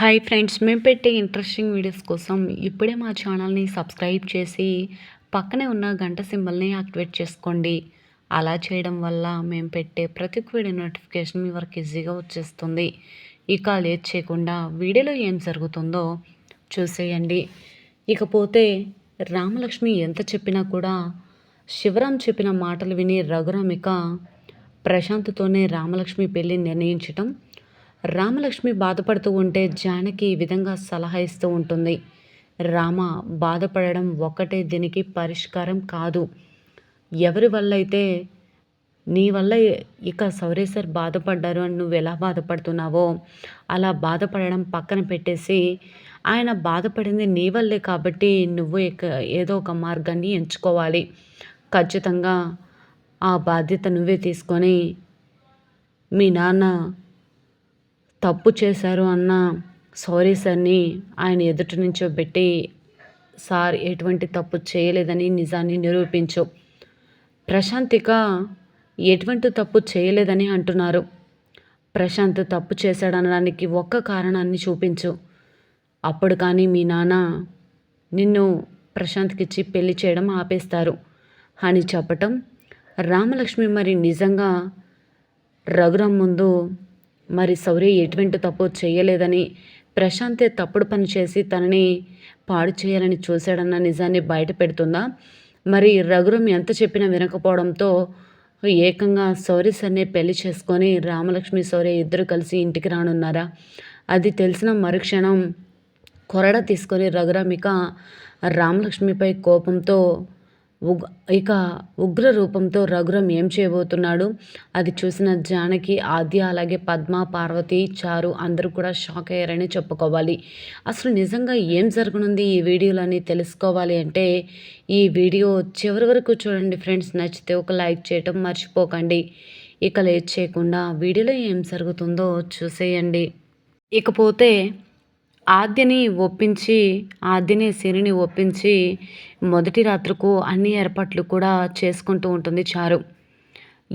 Hi friends మేము పెట్టే interesting videos కోసం ఇప్పుడే మా ఛానల్ని సబ్స్క్రైబ్ చేసి పక్కనే ఉన్న గంట సింబల్ని యాక్టివేట్ చేసుకోండి. అలా చేయడం వల్ల మేము పెట్టే ప్రతి వీడియో నోటిఫికేషన్ మీ వరకు ఈజీగా వచ్చేస్తుంది. ఇక లేట్ చేయకుండా వీడియోలో ఏం జరుగుతుందో చూసేయండి. ఇకపోతే రామలక్ష్మి ఎంత చెప్పినా కూడా శివరాం చెప్పిన మాటలు విని రఘురామిక ప్రశాంత్తోనే రామలక్ష్మి పెళ్ళి నిర్ణయించటం రామలక్ష్మి బాధపడుతూ ఉంటే జానకి ఈ విధంగా సలహా ఇస్తూ ఉంటుంది. రామ బాధపడడం ఒక్కటే దీనికి పరిష్కారం కాదు. ఎవరి వల్ల అయితే నీ వల్ల ఇక సౌరేశ్వర్ బాధపడ్డారు అని నువ్వు ఎలా బాధపడుతున్నావో అలా బాధపడడం పక్కన పెట్టేసి ఆయన బాధపడింది నీ వల్లే కాబట్టి నువ్వు ఇక ఏదో ఒక మార్గాన్ని ఎంచుకోవాలి. ఖచ్చితంగా ఆ బాధ్యత నువ్వే తీసుకొని మీ నాన్న తప్పు చేశారు అన్న సారీ సార్ని ఆయన ఎదుటి నుంచో పెట్టి సార్ ఎటువంటి తప్పు చేయలేదని నిజాన్ని నిరూపించు. ప్రశాంతిక ఎటువంటి తప్పు చేయలేదని అంటున్నారు. ప్రశాంత్ తప్పు చేశాడనడానికి ఒక్క కారణాన్ని చూపించు. అప్పుడు కానీ మీ నాన్న నిన్ను ప్రశాంత్కిచ్చి పెళ్ళి చేయడం ఆపేస్తారు. అని చెప్పటం రామలక్ష్మి మరి నిజంగా రఘురామ్ ముందు మరి సౌర్య ఎటువంటి తప్పు చేయలేదని ప్రశాంతే తప్పుడు పని చేసి తనని పాడు చేయాలని చూశాడన్న నిజాన్ని బయట పెడుతుందా? మరి రఘురం ఎంత చెప్పినా వినకపోవడంతో ఏకంగా సౌరి సన్నే పెళ్ళి చేసుకొని రామలక్ష్మి సౌర్య ఇద్దరు కలిసి ఇంటికి రానున్నారా? అది తెలిసిన మరుక్షణం కొరడ తీసుకొని రఘురామిక రామలక్ష్మిపై కోపంతో ఇక ఉగ్ర రూపంతో రఘురం ఏం చేయబోతున్నాడు? అది చూసిన జానకి ఆద్య అలాగే పద్మ పార్వతి చారు అందరూ కూడా షాక్ అయ్యారని చెప్పుకోవాలి. అసలు నిజంగా ఏం జరగనుంది ఈ వీడియోలని తెలుసుకోవాలి అంటే ఈ వీడియో చివరి వరకు చూడండి ఫ్రెండ్స్. నచ్చితే ఒక లైక్ చేయటం మర్చిపోకండి. ఇక లేట్ చేయకుండా వీడియోలో ఏం జరుగుతుందో చూసేయండి. ఇకపోతే ఆద్యని ఒప్పించి ఆద్యని సిరిని ఒప్పించి మొదటి రాత్రికు అన్ని ఏర్పాట్లు కూడా చేసుకుంటూ ఉంటుంది చారు.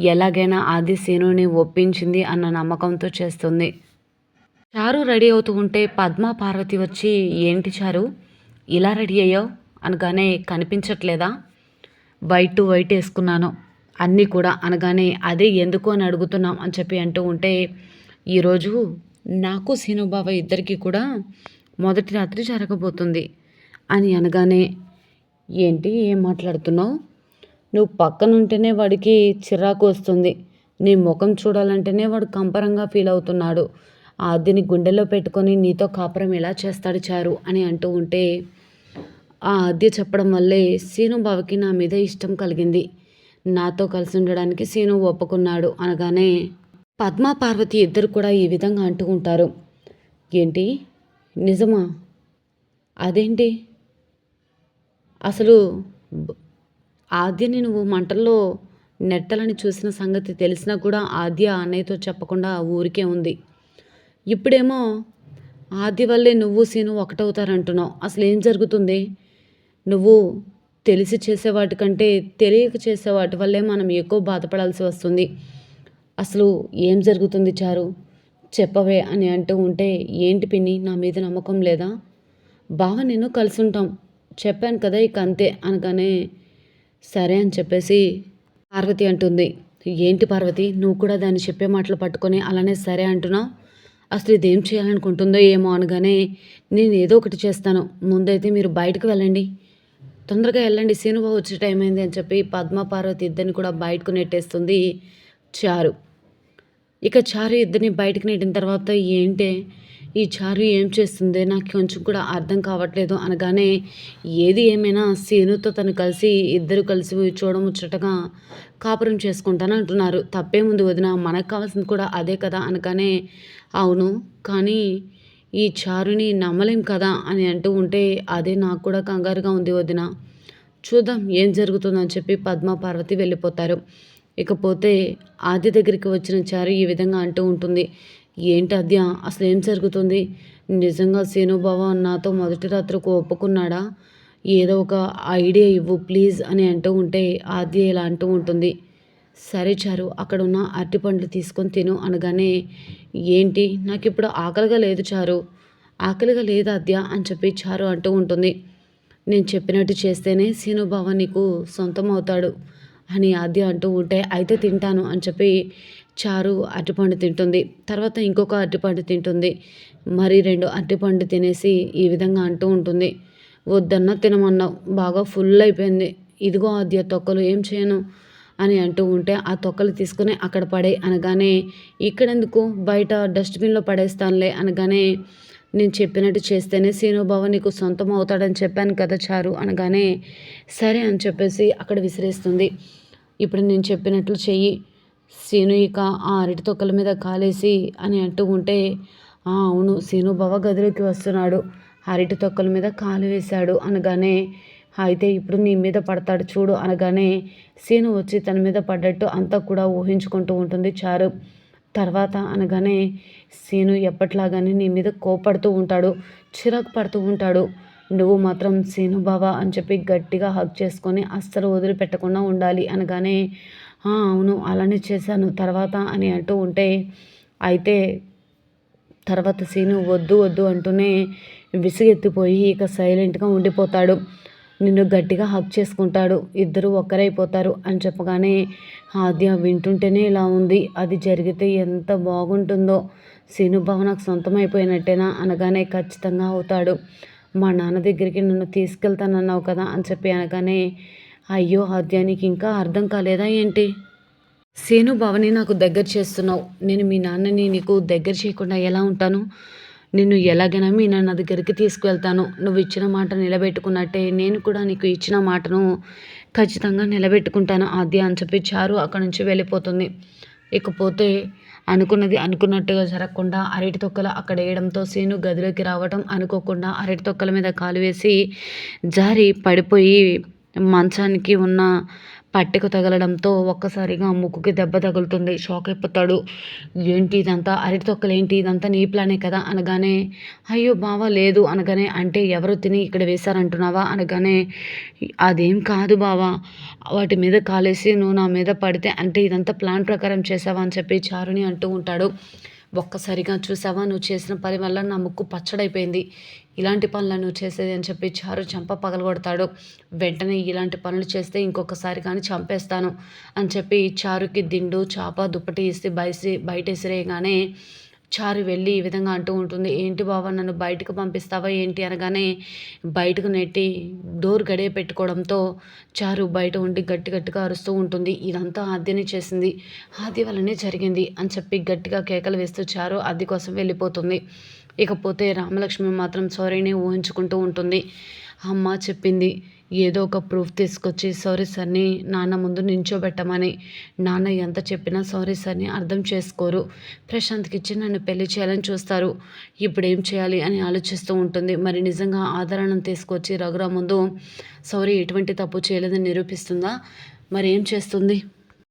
ఎలాగైనా ఆది సీనుని ఒప్పించింది అన్న నమ్మకంతో చేస్తుంది. చారు రెడీ అవుతూ ఉంటే పద్మ పార్వతి వచ్చి ఏంటి చారు? ఇలా రెడీ అయ్యావు? అనగానే కనిపించట్లేదా? వైట్ టు వైట్ వేసుకున్నాను. అన్నీ కూడా అనగానే అదే ఎందుకు అని అడుగుతున్నాం అని చెప్పి అంటూ ఉంటే ఈరోజు నాకు సీనుబావ ఇద్దరికి కూడా మొదటి రాత్రి జరగబోతుంది అని అనగానే ఏంటి ఏం మాట్లాడుతున్నావు? నువ్వు పక్కనుంటేనే వాడికి చిరాకు వస్తుంది. నీ ముఖం చూడాలంటేనే వాడు కంపరంగా ఫీల్ అవుతున్నాడు. ఆదిని గుండెలో పెట్టుకొని నీతో కాపురం ఎలా చేస్తాడు చారు అని అంటూ ఉంటే ఆ ఆద్య చెప్పడం వల్లే సీనుబావకి నా మీద ఇష్టం కలిగింది. నాతో కలిసి ఉండడానికి సీను ఒప్పుకున్నాడు అనగానే పద్మ పార్వతి ఇద్దరు కూడా ఈ విధంగా అంటూ ఉంటారు. ఏంటి? నిజమా? అదేంటి? అసలు ఆద్యని నువ్వు మంటల్లో నెట్టలని చూసిన సంగతి తెలిసినా కూడా ఆద్య అన్నయ్యతో చెప్పకుండా ఊరికే ఉంది. ఇప్పుడేమో ఆద్య వల్లే నువ్వు సీను ఒకటవుతారంటున్నావు. అసలు ఏం జరుగుతుంది? నువ్వు తెలిసి చేసేవాటికంటే తెలియక చేసే వాటి వల్లే మనం ఎక్కువ బాధపడాల్సి వస్తుంది. అసలు ఏం జరుగుతుంది చారు? చెప్పవే అని అంటూ ఉంటే ఏంటి పిన్ని నా మీద నమ్మకం లేదా? బావ నేను కలిసి ఉంటాం చెప్పాను కదా ఇక అంతే అనగానే సరే అని చెప్పేసి పార్వతి అంటుంది. ఏంటి పార్వతి నువ్వు కూడా దాన్ని చెప్పే మాటలు పట్టుకొని అలానే సరే అంటున్నావు అసలు ఇదేం చేయాలనుకుంటుందో ఏమో అనగానే నేను ఏదో ఒకటి చేస్తాను. ముందైతే మీరు బయటకు వెళ్ళండి. తొందరగా వెళ్ళండి. సీనుబాబు వచ్చే టైం అయింది అని చెప్పి పద్మ పార్వతి ఇద్దరిని కూడా బయటకు నెట్టేస్తుంది చారు. ఇక చారు ఇద్దరిని బయటకు నెట్టిన తర్వాత ఏంటే? ఈ చారు ఏం చేస్తుంది? నాకు కొంచెం కూడా అర్థం కావట్లేదు అనగానే ఏది ఏమైనా సీనుతో తను కలిసి ఇద్దరు కలిసి చూడముచ్చటగా కాపురం చేసుకుంటాను అంటున్నారు. తప్పేముంది వదిన? మనకు కావాల్సింది కూడా అదే కదా అనగానే అవును కానీ ఈ చారుని నమ్మలేం కదా అని అంటూ ఉంటే అదే నాకు కూడా కంగారుగా ఉంది వదిన. చూద్దాం ఏం జరుగుతుందని చెప్పి పద్మ పార్వతి వెళ్ళిపోతారు. ఇకపోతే ఆద్య దగ్గరికి వచ్చిన చారు ఈ విధంగా అంటూ ఉంటుంది. ఏంటి ఆద్య అసలు ఏం జరుగుతుంది? నిజంగా సీనుబావ నాతో మొదటి రాత్రికి ఒప్పుకున్నాడా? ఏదో ఒక ఐడియా ఇవ్వు ప్లీజ్ అని అంటూ ఉంటే ఆద్య ఇలా అంటూ ఉంటుంది. సరే చారు అక్కడ ఉన్న అరటి పండ్లు తీసుకొని తిను అనగానే ఏంటి? నాకు ఇప్పుడు ఆకలిగా లేదు చారు. ఆకలిగా లేదు అద్య అని చెప్పి చారు అంటూ ఉంటుంది. నేను చెప్పినట్టు చేస్తేనే సీనుబావ నీకు సొంతం అవుతాడు అని ఆద్య అంటూ ఉంటే అయితే తింటాను అని చెప్పి చారు అరటిపండు తింటుంది. తర్వాత ఇంకొక అరటిపండు తింటుంది. మరి రెండు అరటిపండు తినేసి ఈ విధంగా అంటూ ఉంటుంది. వద్దన్న తినమన్నావు. బాగా ఫుల్ అయిపోయింది. ఇదిగో ఆద్య తొక్కలు ఏం చేయను అని అంటూ ఉంటే ఆ తొక్కలు తీసుకుని అక్కడ పడే అనగానే ఇక్కడెందుకు? బయట డస్ట్బిన్లో పడేస్తానులే అనగానే నేను చెప్పినట్టు చేస్తేనే సీనుబావ నీకు సొంతం అవుతాడని చెప్పాను కదా చారు అనగానే సరే అని చెప్పేసి అక్కడ విసిరేస్తుంది. ఇప్పుడు నేను చెప్పినట్లు చెయ్యి. సీను ఇక ఆ అరటి తొక్కల మీద కాలేసి అని అంటూ ఉంటే అవును సీను బావ గదిలోకి వస్తున్నాడు. అరటి తొక్కల మీద కాలు వేశాడు అనగానే అయితే ఇప్పుడు నీ మీద పడతాడు చూడు అనగానే సీను వచ్చి తన మీద పడ్డట్టు అంతా కూడా ఊహించుకుంటూ ఉంటుంది చారు. తర్వాత అనగానే సీను ఎప్పట్లాగానే నీ మీద కోపడుతూ ఉంటాడు చిరాకు పడుతూ ఉంటాడు. నువ్వు మాత్రం సీను బావా అని చెప్పి గట్టిగా హక్ చేసుకొని అస్సలు వదిలిపెట్టకుండా ఉండాలి అనగానే అవును అలానే చేశాను తర్వాత అని అంటూ ఉంటే అయితే తర్వాత సీను వద్దు వద్దు అంటూనే విసుగెత్తిపోయి ఇక సైలెంట్గా ఉండిపోతాడు. నిన్ను గట్టిగా హక్ చేసుకుంటాడు ఇద్దరు ఒక్కరైపోతారు అని చెప్పగానే ఆద్య వింటుంటేనే ఇలా ఉంది. అది జరిగితే ఎంత బాగుంటుందో. సీనుబావ నాకు సొంతం అయిపోయినట్టేనా అనగానే ఖచ్చితంగా అవుతాడు. మా నాన్న దగ్గరికి నన్ను తీసుకెళ్తానన్నావు కదా అని చెప్పి అనగానే అయ్యో ఆద్య నీకు ఇంకా అర్థం కాలేదా ఏంటి? సేను బావని నాకు దగ్గర చేస్తున్నావు. నేను మీ నాన్నని నీకు దగ్గర చేయకుండా ఎలా ఉంటాను? నిన్ను ఎలాగైనా మీ దగ్గరికి తీసుకువెళ్తాను. నువ్వు ఇచ్చిన మాట నిలబెట్టుకున్నట్టే నేను కూడా నీకు ఇచ్చిన మాటను ఖచ్చితంగా నిలబెట్టుకుంటాను ఆద్య అని చెప్పి చారు అక్కడి నుంచి వెళ్ళిపోతుంది. ఇకపోతే అనుకున్నది అనుకున్నట్టుగా జరగకుండా అరటి తొక్కలు అక్కడ వేయడంతో సీను గదిలోకి రావడం అనుకోకుండా అరటి తొక్కల మీద కాలు వేసి జారి పడిపోయి మంచానికి ఉన్న పట్టెకు తగలడంతో ఒక్కసారిగా ముక్కుకి దెబ్బ తగులుతుంది. షాక్ అయిపోతాడు. ఏంటి ఇదంతా? అరటి తొక్కలు ఏంటి ఇదంతా నీ ప్లానే కదా? అనగానే అయ్యో బావా లేదు. అనగానే అంటే ఎవరు తిని ఇక్కడ వేశారంటున్నావా? అనగానే అదేం కాదు బావా. వాటి మీద కాలేసి నువ్వు నా మీద పడితే అంటే ఇదంతా ప్లాన్ ప్రకారం చేసావా? అని చెప్పి చారుని అంటూ ఉంటాడు. ఒక్కసారిగా చూసావా? నువ్వు చేసిన పని వల్ల నా ముక్కు పచ్చడైపోయింది. ఇలాంటి పనులను నువ్వు చేసేది అని చెప్పి చారు చంప పగలగొడతాడు. వెంటనే ఇలాంటి పనులు చేస్తే ఇంకొకసారి కానీ చంపేస్తాను అని చెప్పి చారుకి దిండు చాప దుప్పటి ఇస్తే బయసి బయట విసిరేయగానే చారు వెళ్ళి ఈ విధంగా అంటూ ఉంటుంది ఏంటి బాబా నన్ను బయటకు పంపిస్తావా ఏంటి? అనగానే బయటకు నెట్టి డోర్ గడియ పెట్టుకోవడంతో చారు బయట ఉండి గట్టి గట్టిగా అరుస్తూ ఉంటుంది ఇదంతా ఆద్యని చేసింది ఆద్య వల్లనే జరిగింది అని చెప్పి గట్టిగా కేకలు వేస్తూ చారు ఆద్య కోసం వెళ్ళిపోతుంది. ఇకపోతే రామలక్ష్మి మాత్రం సారీని ఊహించుకుంటూ ఉంటుంది అమ్మ చెప్పింది ఏదో ఒక ప్రూఫ్ తీసుకొచ్చి సారీ సార్ని నాన్న ముందు నించోబెట్టమని. నాన్న ఎంత చెప్పినా సారీ సార్ని అర్థం చేసుకోరు. ప్రశాంత్కి ఇచ్చి నన్ను పెళ్ళి చేయాలని చూస్తారు. ఇప్పుడు ఏం చేయాలి? అని ఆలోచిస్తూ ఉంటుంది. మరి నిజంగా ఆదరణను తీసుకొచ్చి రఘురా ముందు సారీ ఎటువంటి తప్పు చేయలేదని నిరూపిస్తుందా? మరి ఏం చేస్తుంది?